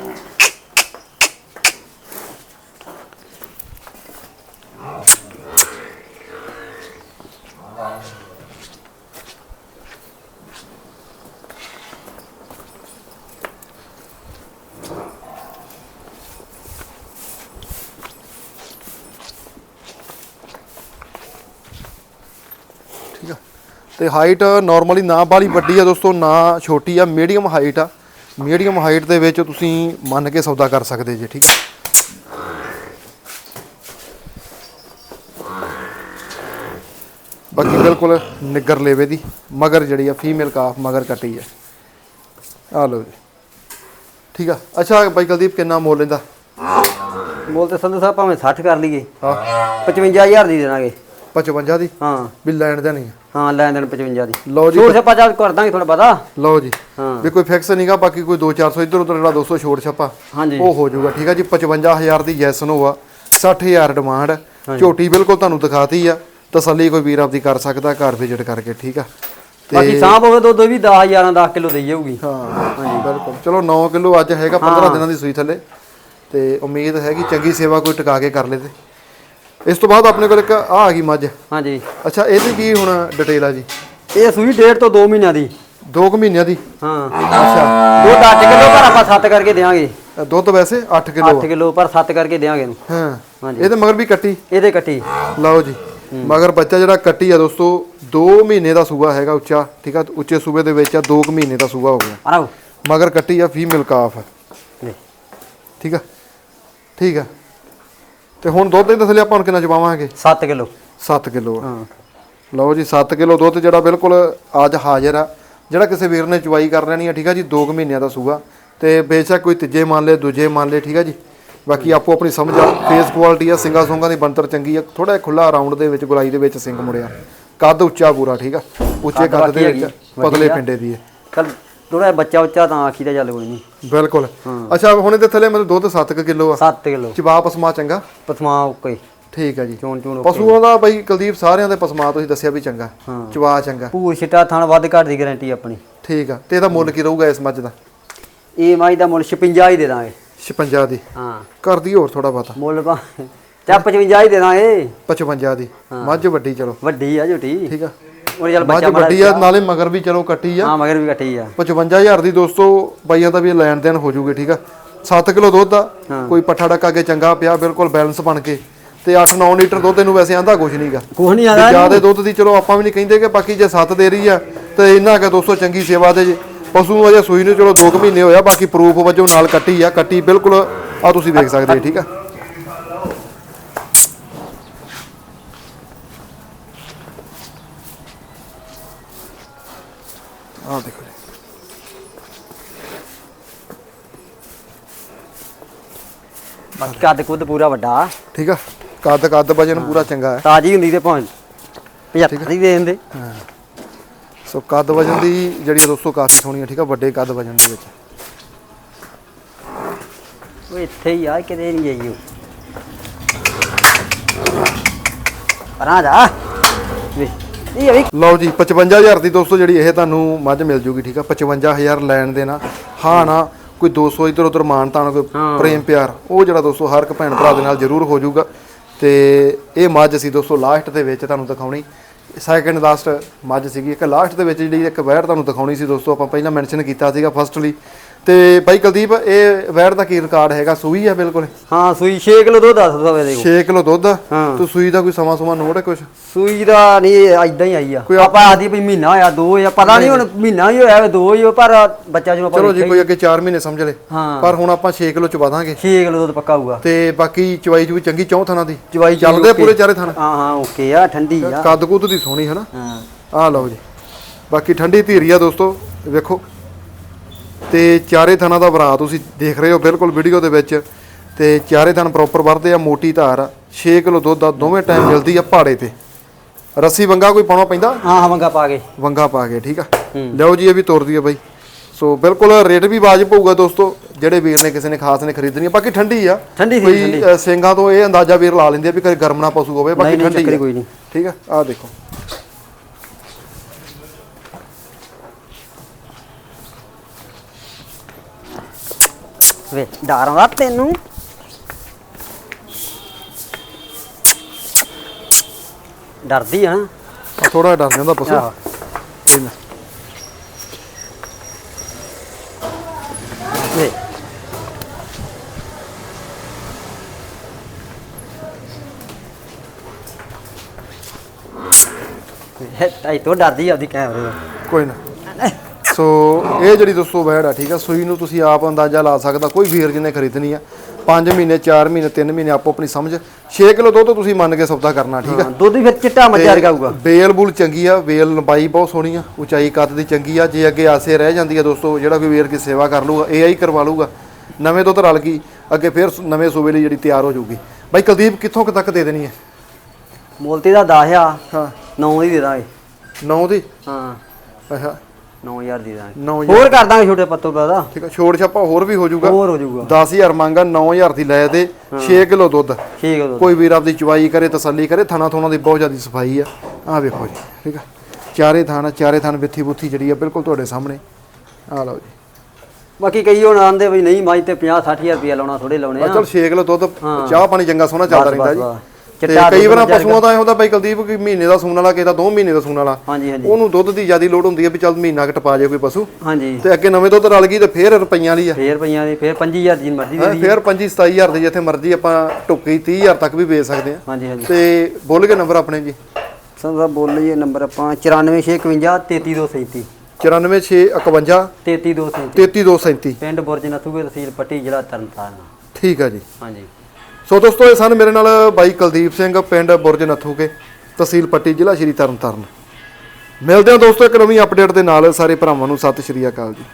ਤੇ ਹਾਈਟ ਨਾਰਮਲੀ ਨਾ ਬਾਲੀ ਵੱਡੀ ਆ ਦੋਸਤੋ ਨਾ ਛੋਟੀ ਆ ਮੀਡੀਅਮ ਹਾਈਟ ਆ। ਮੀਡੀਅਮ ਹਾਈਟ ਦੇ ਵਿੱਚ ਤੁਸੀਂ ਮੰਨ ਕੇ ਸੌਦਾ ਕਰ ਸਕਦੇ ਜੇ ਠੀਕ ਆ? ਬਾਕੀ ਬਿਲਕੁਲ ਨਿੱਗਰ ਲੇਵੇ ਦੀ ਮਗਰ ਜਿਹੜੀ ਆ ਫੀਮੇਲ ਕਾਫ ਮਗਰ ਕੱਟੀ ਆ। ਆ ਲਓ ਜੀ। ਠੀਕ ਆ? ਅੱਛਾ ਬਾਈ ਕੁਲਦੀਪ ਕਿੰਨਾ ਮੁੱਲ ਲੈਂਦਾ ਬੋਲ ਤੇ ਸੰਧੂ ਸਾਹਿਬ ਭਾਵੇਂ 60 ਕਰ ਲਈਏ। ਹਾਂ। 55000 ਦੀ ਦੇਣਾਗੇ। 55 ਦੀ? ਹਾਂ। ਵੀ ਲੈਣ ਦੇਣੀ ਆ। ਹਾਂ ਲੈਣ ਦੇਣ 55 ਦੀ। ਲਓ ਜੀ ਛੋੜ ਛੱਪਾ ਚੱਲ ਕਰ ਦਾਂਗੇ ਥੋੜਾ ਪਤਾ ਲਓ ਜੀ। ਹਾਂ। ਵੀ ਕੋਈ ਫਿਕਸ ਨਹੀਂਗਾ ਬਾਕੀ ਕੋਈ 2-400 ਇੱਧਰ ਉੱਧਰ ਜਿਹੜਾ 200 ਛੋੜ ਛੱਪਾ ਹਾਂਜੀ। ਉਹ ਹੋ ਜਾਊਗਾ ਠੀਕ ਆ ਜੀ? 55000 ਦੀ ਯੈਸ ਨੋ ਆ 60000 ਡਿਮਾਂਡ ਝੋਟੀ ਬਿਲਕੁਲ ਤੁਹਾਨੂੰ ਦਿਖਾਤੀ ਆ ਤਸੱਲੀ ਕੋਈ ਵੀਰ ਆਪਦੀ ਕਰ ਸਕਦਾ ਘਰ ਵਿਜ਼ਿਟ ਕਰਕੇ ਠੀਕ ਆ? ਬਾਕੀ ਸਾਂਭ ਹੋਵੇ ਦੁੱਧ ਵੀ 10000 10 ਕਿਲੋ ਦੇਈ ਜਾਊਗੀ। ਹਾਂ ਬਿਲਕੁਲ। ਚਲੋ 9 ਕਿਲੋ ਅੱਜ ਹੈਗਾ 15 ਦਿਨਾਂ ਦੀ ਸੂਈ ਥੱਲੇ। ਤੇ ਉਮੀਦ ਹੈਗੀ ਚੰਗੀ ਸੇਵਾ ਕੋਈ ਟਿਕਾ ਕੇ ਕਰ ਲੇ ਤੇ। ਇਸ ਤੋਂ ਬਾਅਦ ਆਪਣੇ ਕੋਲ ਇੱਕ ਆ ਆ ਗਈ ਮੱਝ। ਹਾਂਜੀ। ਅੱਛਾ ਇਹਦੀ ਕੀ ਹੁਣ ਡਿਟੇਲ ਆ ਜੀ? ਇਹ ਸੂਈ ਡੇਢ ਤੋਂ 2 ਮਹੀਨਿਆਂ ਦੀ। 2 ਮਹੀਨਿਆਂ ਦੀ? ਹਾਂ। ਅੱਛਾ। ਦੁੱਧ 8 ਕਿਲੋ ਪਰ ਆਪਾਂ 7 ਕਰਕੇ ਦੇਾਂਗੇ ਅ, ਦੁੱਧ ਵੈਸੇ 8 ਕਿਲੋ 8 ਕਿਲੋ ਪਰ 7 ਕਰਕੇ ਦੇਾਂਗੇ ਇਹਨੂੰ। ਹਾਂ। ਹਾਂਜੀ। ਇਹਦੇ ਮਗਰ ਵੀ ਕੱਟੀ? ਇਹਦੇ ਕੱਟੀ। ਲਓ ਜੀ। ਮਗਰ ਬੱਚਾ ਜਿਹੜਾ ਕੱਟੀ ਆ ਦੋਸਤੋ 2 ਮਹੀਨੇ ਦਾ ਸੂਆ ਹੈਗਾ ਉੱਚਾ ਠੀਕ ਆ? ਉੱਚੇ ਸੂਬੇ ਦੇ ਵਿੱਚ ਆ 2 ਮਹੀਨੇ ਦਾ ਸੂਆ ਹੋ ਗਿਆ। ਆਰਾਓ ਮਗਰ ਕੱਟੀ ਆ ਫੀਮੇਲ ਕਾਫ ਠੀਕ ਆ? ਠੀਕ ਆ। ਤੇ ਹੁਣ ਦੁੱਧ ਦੇ ਥੱਲੇ ਆਪਾਂ ਹੁਣ ਕਿੰਨਾ ਚਵਾਵਾਂਗੇ 7 ਕਿਲੋ। 7 ਕਿਲੋ ਹਾਂ। ਲਓ ਜੀ 7 ਕਿਲੋ ਦੁੱਧ ਜਿਹੜਾ ਬਿਲਕੁਲ ਅੱਜ ਹਾਜ਼ਰ ਆ। ਜਿਹੜਾ ਕਿਸੇ ਵੀਰ ਨੇ ਚਵਾਈ ਕਰ ਲੈਣੀ ਆ ਠੀਕ ਆ ਜੀ 2 ਮਹੀਨਿਆਂ ਦਾ ਸੂਆ। ਤੇ ਬੇਸ਼ੱਕ ਕੋਈ ਤੀਜੇ ਮੰਨ ਲੇ ਦੂਜੇ ਮੰਨ ਲੇ ਠੀਕ ਆ ਜੀ। ਬਾਕੀ ਆਪੋ ਆਪਣੀ ਸਮਝ ਆ ਫੇਸ ਕੁਆਲਿਟੀ ਆ ਸਿੰਗਾ ਸੁੰਗਾ ਦੀ ਬੰਤਰ ਚੰਗੀ ਆ। ਥੋੜਾ ਖੁੱਲਾ ਰਾਉਂਡ ਦੇ ਵਿੱਚ ਗੁਲਾਈ ਦੇ ਵਿੱਚ ਸਿੰਗ ਮੁੜਿਆ। ਕੱਦ ਉੱਚਾ ਪੂਰਾ ਠੀਕ ਆ। ਉੱਚੇ ਕੱਦ ਦੇ ਵਿੱਚ ਪਤਲੇ। ਪਿੰਡੇ ਦੀ ਹੈ ਚਲ ਥੋੜਾ ਬੱਚਾ ਉੱਚਾ ਤਾਂ ਆਖੀ ਦਾ ਚੱਲ ਕੋਈ ਨਹੀਂ। ਬਿਲਕੁਲ। ਅੱਛਾ ਹੁਣ ਇਹਦੇ ਥੱਲੇ ਮਤਲਬ ਦੁੱਧ 7 ਕਿਲੋ ਆ। 7 ਕਿਲੋ। ਚਵਾ ਪਸਮਾ ਚੰਗਾ? ਪਥਮਾ ਓਕੇ। ਠੀਕ ਆ ਜੀ। ਚੋਣ ਚੋਣ ਪਸ਼ੂਆਂ ਦਾ ਬਈ ਕੁਲਦੀਪ ਸਾਰਿਆਂ ਦੇ ਪਸਮਾ ਤੁਸੀਂ ਦੱਸਿਆ ਵੀ ਚੰਗਾ। ਚਵਾ ਚੰਗਾ। ਪੂਰ ਛਿੱਟਾ ਥਣ ਵੱਧ ਘੱਟ ਦੀ ਗਾਰੰਟੀ ਆਪਣੀ। ਠੀਕ ਆ। ਤੇ ਇਹਦਾ ਮੁੱਲ ਕੀ ਰਹੂਗਾ ਇਸ ਮੱਝ ਦਾ? ਇਹ ਮਾਈ ਦਾ ਮੁੱਲ 56 ਹੀ ਦੇ ਦਾਂਗੇ। 56 ਦੀ। ਹਾਂ। ਕਰਦੀ ਹੋਰ ਥੋੜਾ ਬਹੁਤਾ। ਮੁੱਲ ਪਾ ਚਾ 55 ਹੀ ਦੇ ਦਾਂਗੇ। 55 ਦੀ। ਮੱਝ ਵੱਡੀ ਚਲੋ। ਵੱਡੀ ਆ ਝੋਟੀ। ਠੀਕ ਆ। ਉਹ ਚੱਲ ਬੱਚਾ ਮਾੜਾ ਵੱਡੀ ਆ ਨਾਲੇ ਮਗਰ ਵੀ ਚਲੋ ਕੱਟੀ ਆ। ਹਾਂ ਮਗਰ ਵੀ ਕੱਟੀ ਆ। 55000 ਦੀ ਦੋਸਤੋ ਬਾਈਆਂ ਦਾ ਵੀ ਲੈਣ ਦੇਣ ਹੋ ਜੂਗੇ ਠੀਕ ਆ? 7 ਕਿਲੋ ਦੁੱਧ ਆ ਕੋਈ ਪੱਠਾ ਡੱਕਾ ਕੇ ਚੰਗਾ ਪਿਆ ਬਿਲਕੁਲ ਬੈਲੈਂਸ ਬਣ ਕੇ। ਤੇ 8-9 ਲੀਟਰ ਦੁੱਧ ਇਹਨੂੰ ਵੈਸੇ ਆਂਦਾ ਕੁਝ ਨਹੀਂਗਾ ਕੁਛ ਨਹੀਂ ਆਦਾ ਜ਼ਿਆਦਾ ਦੁੱਧ ਦੀ ਚਲੋ ਆਪਾਂ ਵੀ ਨਹੀਂ ਕਹਿੰਦੇ ਕਿ ਬਾਕੀ ਜੇ 7 ਦੇ ਰਹੀ ਆ ਤੇ ਇਹਨਾਂ ਕਿ ਦੋਸਤੋ ਚੰਗੀ ਸੇਵਾ ਦੇ ਜੇ। ਪਸ਼ੂ ਅਜੇ ਸੂਈ ਨੂੰ ਚਲੋ 2 ਮਹੀਨੇ ਹੋਇਆ ਬਾਕੀ ਪ੍ਰੂਫ ਵਜੋਂ ਨਾਲ ਕੱਟੀ ਆ ਕੱਟੀ ਬਿਲਕੁਲ ਆ ਤੁਸੀਂ ਦੇਖ ਸਕਦੇ ਠੀਕ ਆ? ਆ ਦੇਖੋ ਜੀ। ਬਾਕੀ ਕੱਦ ਕੁੱਦ ਪੂਰਾ ਵੱਡਾ। ਠੀਕ ਆ। ਕੱਦ ਕੱਦ ਵਜਨ ਪੂਰਾ ਚੰਗਾ ਹੈ। ਤਾਜੀ ਹੁੰਦੀ ਤੇ ਭਾਵੇਂ 75 ਦੀ ਦੇ ਦਿੰਦੇ। ਸੋ ਕੱਦ ਵਜਨ ਦੀ ਜਿਹੜੀ ਦੋਸਤੋ ਕਾਫੀ ਸੋਹਣੀ ਆ ਠੀਕ ਆ ਵੱਡੇ ਕੱਦ ਵਜਨ ਦੇ ਵਿੱਚ। ਉਹ ਇੱਥੇ ਹੀ ਆ ਕਿਤੇ ਨਹੀਂ ਜਾਈਓ ਪਰਾਂ ਜਾ। ਵੇ ਇਹ ਵੀ ਲਓ ਜੀ 55000 ਦੀ ਦੋਸਤੋ ਜਿਹੜੀ ਇਹ ਤੁਹਾਨੂੰ ਮੱਝ ਮਿਲ ਜੂਗੀ ਠੀਕ ਆ? 55000 ਲੈਣ ਦੇਣਾ। ਹਾਂ ਨਾ ਕੋਈ 200 ਇਧਰ ਉਧਰ ਮਾਨ ਤਾਨ ਕੋਈ। ਪ੍ਰੇਮ ਪਿਆਰ। ਉਹ ਜਿਹੜਾ ਦੋਸਤੋ ਹਰ ਇੱਕ ਭੈਣ ਭਰਾ ਦੇ ਨਾਲ ਜ਼ਰੂਰ ਹੋ ਜਾਊਗਾ ਤੇ ਇਹ ਮੱਝ ਅਸੀਂ ਦੋਸਤੋ ਲਾਸਟ ਦੇ ਵਿੱਚ ਤੁਹਾਨੂੰ ਦਿਖਾਉਣੀ। ਸੈਕੰਡ ਲਾਸਟ ਮੱਝ ਸੀਗੀ। ਇੱਕ ਲਾਸਟ ਦੇ ਵਿੱਚ ਜਿਹੜੀ ਇੱਕ ਵੈਰ ਤੁਹਾਨੂੰ ਦਿਖਾਉਣੀ ਸੀ ਦੋਸਤੋ ਆਪਾਂ ਪਹਿਲਾਂ ਮੈਂਸ਼ਨ ਕੀਤਾ ਸੀਗਾ ਫਸਟਲੀ ਤੇ ਬਾਈ ਕੁਲਦੀਪ ਇਹ ਵੈੜ ਦਾ ਕੀ ਰਿਕਾਰਡ ਹੈਗਾ? ਸੂਈ ਆ ਬਿਲਕੁਲ? ਹਾਂ ਸੂਈ 6 ਕਿਲੋ ਦੁੱਧ ਦੱਸ ਦਵੇ ਦੇ 6 ਕਿਲੋ ਦੁੱਧ। ਹਾਂ। ਤੂੰ ਸੂਈ ਦਾ ਕੋਈ ਸਮਾਂ ਸਮਾਂ ਨੋਟ ਹੈ ਕੁਛ? ਸੂਈ ਦਾ ਨਹੀਂ ਐਦਾਂ ਹੀ ਆਈ ਆ। ਕੋਈ ਆਪਾਂ ਆਦੀ ਵੀ ਮਹੀਨਾ ਹੋਇਆ ਦੋ ਆ ਪਤਾ ਨਹੀਂ ਹੁਣ ਮਹੀਨਾ ਹੀ ਹੋਇਆ ਵੇ ਦੋ ਹੀ ਹੋਇਆ, ਪਰ ਬੱਚਾ ਜਦੋਂ ਆਪਾਂ ਚਲੋ ਜੀ ਕੋਈ ਅੱਗੇ 4 ਮਹੀਨੇ ਸਮਝ ਲੈ ਹਾਂ। ਪਰ ਹੁਣ ਆਪਾਂ 6 ਕਿਲੋ ਚਵਾ ਦਾਂਗੇ 6 ਕਿਲੋ ਦੁੱਧ ਪੱਕਾ ਹੋਊਗਾ। ਤੇ ਬਾਕੀ ਚਵਾਈ ਚੂਈ ਚੰਗੀ ਚੌਂ ਥਾਂ ਦੀ। ਚਵਾਈ ਚੂਈ ਚੱਲਦੇ। ਪੂਰੇ ਚਾਰੇ ਥਾਂ। ਹਾਂ ਹਾਂ ਓਕੇ ਆ ਠੰਡੀ ਆ। ਕੱਦ ਕੁੱਦ ਦੀ ਸੋਹਣੀ ਹਨਾ ਹਾਂ। ਆਹ ਲਓ ਜੀ। ਬਾਕੀ ਠੰਡੀ ਧੀਰੀ ਆ ਦੋਸਤੋ ਵੇਖੋ। ਤੇ ਚਾਰੇ ਥਾਂ ਦਾ ਭਰਾ ਤੁਸੀਂ ਦੇਖ ਰਹੇ ਹੋ ਬਿਲਕੁਲ ਵੀਡੀਓ ਦੇ ਵਿੱਚ। ਤੇ ਚਾਰੇ ਥਾਂ ਪ੍ਰੋਪਰ ਵਰਦੇ ਆ ਮੋਟੀ ਧਾਰ ਆ। 6 ਕਿਲੋ ਦੁੱਧ ਆ ਦੋਵੇਂ ਟਾਈਮ ਮਿਲਦੀ ਆ ਪਹਾੜੇ ਤੇ। ਰੱਸੀ ਵੰਗਾ ਕੋਈ ਪਾਉਣਾ ਪੈਂਦਾ? ਹਾਂ ਹਾਂ ਮੰਗਾ ਪਾ ਕੇ। ਵੰਗਾ ਪਾ ਕੇ ਠੀਕ ਆ? ਲਿਓ ਜੀ ਇਹ ਵੀ ਤੋਰਦੀ ਆ ਬਾਈ। ਸੋ ਬਿਲਕੁਲ ਰੇਟ ਵੀ ਵਾਜਬ ਪਊਗਾ ਦੋਸਤੋ ਜਿਹੜੇ ਵੀਰ ਨੇ ਕਿਸੇ ਨੇ ਖਾਸ ਨੇ ਖਰੀਦਣੀ ਆ। ਬਾਕੀ ਠੰਡੀ ਆ। ਠੰਡੀ ਸੀ ਕੋਈ ਸਿੰਘਾਂ ਤੋਂ ਇਹ ਅੰਦਾਜ਼ਾ ਵੀਰ ਲਾ ਲੈਂਦੇ ਆ ਵੀ ਕਦੇ ਗਰਮ ਨਾ ਪਸ਼ੂ ਹੋਵੇ ਬਾਕੀ ਠੰਡੀ ਚੱਕਰੀ ਆ ਕੋਈ ਨਹੀਂ। ਠੀਕ ਆ? ਆਹ ਦੇਖੋ। ਵੇ ਡਰ ਆਉਂਦਾ ਤੈਨੂੰ। ਡਰਦੀ ਆ ਥੋੜਾ ਡਰ ਜਾਂਦਾ ਪਸ਼ੂ ਆਹੋ। ਕੋਈ ਨਾ ਵੇ। ਤਾਈ ਤੋਂ ਡਰਦੀ ਆ ਉਹਦੀ ਕੈਮਰੇ ਤੋਂ ਕੋਈ ਨਾ। ਸੋ ਇਹ ਜਿਹੜੀ ਦੋਸਤੋ ਵੈੜ ਆ ਠੀਕ ਆ? ਸੂਈ ਨੂੰ ਤੁਸੀਂ ਆਪ ਅੰਦਾਜ਼ਾ ਲਾ ਸਕਦਾ ਕੋਈ ਵੀਰ ਜਿਹਨੇ ਖਰੀਦਣੀ ਆ। 5 ਮਹੀਨੇ 4 ਮਹੀਨੇ 3 ਮਹੀਨੇ ਆਪੋ ਆਪਣੀ ਸਮਝ। 6 ਕਿਲੋ ਦੁੱਧ ਤੁਸੀਂ ਮੰਨ ਕੇ ਸੌਦਾ ਕਰਨਾ ਠੀਕ ਆ? ਦੁੱਧ ਫਿਰ ਚਿੱਟਾ ਮੱਝਾ ਰਗਾਊਗਾ ਬੇਲ ਬੁਲ ਚੰਗੀ ਆ ਵੇਲ ਲੰਬਾਈ ਬਹੁਤ ਸੋਹਣੀ ਆ ਉਚਾਈ ਕੱਦ ਦੀ ਚੰਗੀ ਆ ਜੇ ਅੱਗੇ ਆਸੇ ਰਹਿ ਜਾਂਦੀ ਆ ਦੋਸਤੋ ਜਿਹੜਾ ਕੋਈ ਵੀਰ ਕੀ ਸੇਵਾ ਕਰ ਲੂਗਾ ਏਆਈ ਕਰਵਾ ਲੂਗਾ ਨਵੇਂ ਦੁੱਧ ਰਲ ਗਈ ਅੱਗੇ ਫਿਰ ਨਵੇਂ ਸੂਬੇ ਲਈ ਜਿਹੜੀ ਤਿਆਰ ਹੋ ਜਾਊਗੀ। ਬਾਈ ਕੁਲਦੀਪ ਕਿੱਥੋਂ ਕੁ ਤੱਕ ਦੇ ਦੇਣੀ ਹੈ ਮੋਲਤੀ ਦਾ 10 ਆ ਹਾਂ। 9 ਦੀ ਦੇ ਦਾਂਗੇ। 9 ਦੀ? ਹਾਂ। ਅੱਛਾ। 9000 ਦੀ ਦਾਂਗੇ। 9000 ਹੋਰ ਕਰ ਦਾਂਗੇ ਛੋਟੇ ਪੱਤੋ ਦਾ ਠੀਕ ਆ ਛੋੜ ਛਾਪਾ ਹੋਰ ਵੀ ਹੋ ਜਾਊਗਾ ਹੋਰ ਹੋ ਜਾਊਗਾ 10000 ਮੰਗਾ 9000 ਦੀ ਲੈ ਦੇ 6 ਕਿਲੋ ਦੁੱਧ। ਠੀਕ ਹੈ ਦੁੱਧ। ਕੋਈ ਵੀਰ ਆਪਦੀ ਚਵਾਈ ਕਰੇ ਤਸੱਲੀ ਕਰੇ ਥਣਾ ਥੋਣਾ ਦੀ ਬਹੁਤ ਜ਼ਿਆਦਾ ਸਫ਼ਾਈ ਆ। ਆਹ ਵੇਖੋ ਜੀ ਠੀਕ ਆ। ਚਾਰੇ ਥਾਣਾ ਚਾਰੇ ਥਾਣ ਵਿੱਥੀ ਬੁੱਥੀ ਜਿਹੜੀ ਆ ਬਿਲਕੁਲ ਤੁਹਾਡੇ ਸਾਹਮਣੇ। ਆਹ ਲਓ ਜੀ। ਬਾਕੀ ਕਈ ਹੁਣ ਆਂਦੇ ਵੀ ਨਹੀਂ ਮਾਈ ਤੇ 50 60000 ਰੁਪਏ ਲਾਉਣਾ ਥੋੜੇ ਲਾਉਣੇ ਆ। ਆ ਚਲ 6 ਕਿਲੋ ਦੁੱਧ। ਚਾਹ ਪਾਣੀ ਚੰਗਾ ਸੋਹਣਾ ਚੱਲਦਾ ਰਹਿੰਦਾ ਜੀ। ਚਿੱਟਾ ਕਈ ਵਾਰ ਪਸ਼ੂਆਂ ਦਾ ਇਹ ਹੁੰਦਾ ਬਾਈ ਕੁਲਦੀਪ ਕਿ ਮਹੀਨੇ ਦਾ ਸੂਣ ਵਾਲਾ ਕਿਸੇ ਦਾ 2 ਮਹੀਨੇ ਦਾ ਸੂਣ ਵਾਲਾ। ਹਾਂਜੀ ਹਾਂਜੀ। ਉਹਨੂੰ ਦੁੱਧ ਦੀ ਜ਼ਿਆਦਾ ਲੋੜ ਹੁੰਦੀ ਹੈ ਵੀ ਚੱਲ ਮਹੀਨਾ ਘਟ ਪਾ ਜੇ ਕੋਈ ਪਸ਼ੂ। ਹਾਂਜੀ। ਤੇ ਅੱਗੇ ਨਵੇਂ ਦੁੱਧ ਰਲ ਗਈ ਤੇ ਫੇਰ ਰੁਪਈਆਂ ਵਾਲੀ ਆ। ਫੇਰ ਪਈਆਂ ਦੀ ਫੇਰ 25000 ਦੀ ਮਰਜ਼ੀ ਦੀ ਫੇਰ 25 27000 ਦੇ ਜਿੱਥੇ ਮਰਜ਼ੀ ਆਪਾਂ ਟੁੱਕੀ 30000 ਤੱਕ ਵੀ ਵੇਚ ਸਕਦੇ ਆ ਹਾਂਜੀ ਹਾਂਜੀ। ਤੇ ਬੋਲ ਕੇ ਨੰਬਰ ਆਪਣੇ ਜੀ। ਸੰਦਾ ਬੋਲ ਲਈਏ ਨੰਬਰ ਆਪਾਂ 94651 33237 94651 33237 33237 ਪਿੰਡ ਬੁਰਜ ਨਥੂਗੇ ਤਹਿਸੀਲ ਪੱਟੀ ਜ਼ਿਲ੍ਹਾ ਤਰਨਤਾਰਨ। ਠੀਕ ਆ ਜੀ। ਹਾਂਜੀ। ਸੋ ਦੋਸਤੋ, ਇਹ ਸਨ ਮੇਰੇ ਨਾਲ ਬਾਈ ਕੁਲਦੀਪ ਸਿੰਘ, ਪਿੰਡ ਬੁਰਜ ਨੱਥੂਕੇ, ਤਹਿਸੀਲ ਪੱਟੀ, ਜ਼ਿਲ੍ਹਾ ਸ਼੍ਰੀ ਤਰਨਤਾਰਨ। ਮਿਲਦੇ ਹਾਂ ਦੋਸਤੋ ਇੱਕ ਨਵੀਂ ਅਪਡੇਟ ਦੇ ਨਾਲ। ਸਾਰੇ ਭਰਾਵਾਂ ਨੂੰ ਸਤਿ ਸ਼੍ਰੀ ਅਕਾਲ ਜੀ।